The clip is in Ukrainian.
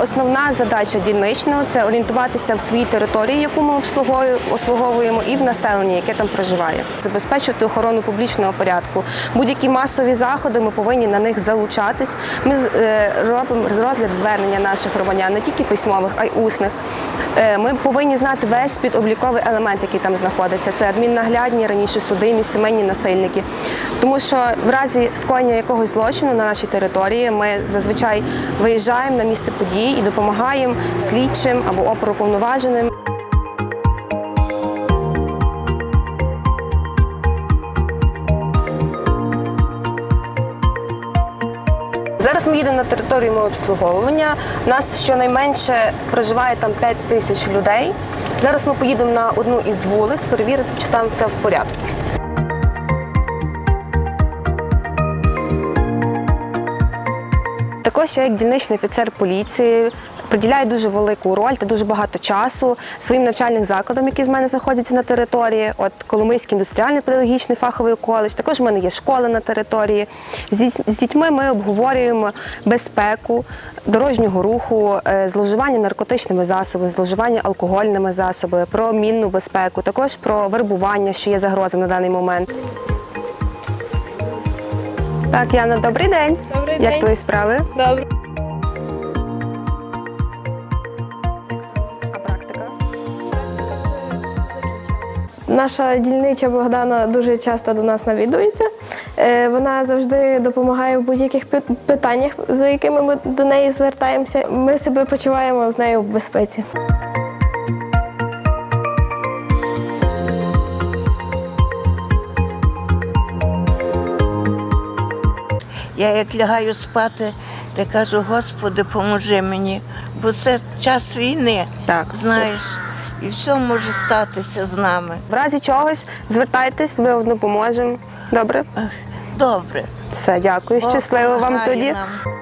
основна задача дільничного це орієнтуватися в своїй території, яку ми обслуговуємо, і в населенні, яке там проживає, забезпечувати охорону публічного порядку. Будь-які масові заходи ми повинні на них залучатись. Ми е, робимо розгляд звернення наших громадян, не тільки письмових, а й усних. Е, Ми повинні знати весь підобліковий елемент, який там знаходиться. Це адміннаглядні, раніше судимі, сімейні насильники. Тому що в разі скоєння якогось злочину на нашій території ми зазвичай виїжджаємо на місце і допомагаємо слідчим або оперуповноваженим. Зараз ми їдемо на територію обслуговування. Нас щонайменше проживає там 5 тисяч людей. Зараз ми поїдемо на одну із вулиць, перевірити, чи там все в порядку. Також я як дільничний офіцер поліції приділяю дуже велику роль та дуже багато часу своїм навчальним закладам, які з мене знаходяться на території. От Коломийський індустріальний педагогічний фаховий коледж. Також в мене є школа на території. З дітьми ми обговорюємо безпеку дорожнього руху, е, зловживання наркотичними засобами, зловживання алкогольними засобами, про мінну безпеку, також про вербування, що є загроза на даний момент. Так, Яна, добрий день. Добрий Як день. твої справи? Добре. А практика? Наша дільнича Богдана дуже часто до нас навідується. Е, Вона завжди допомагає в будь-яких пи- питаннях, за якими ми до неї звертаємося. Ми себе почуваємо з нею в безпеці. Я як лягаю спати, то кажу, Господи, поможи мені, бо це час війни. Так. Знаєш, і все може статися з нами. В разі чогось звертайтесь, ми одну допоможемо. Добре? Добре. Все, дякую. Щасливо вам тоді. нам.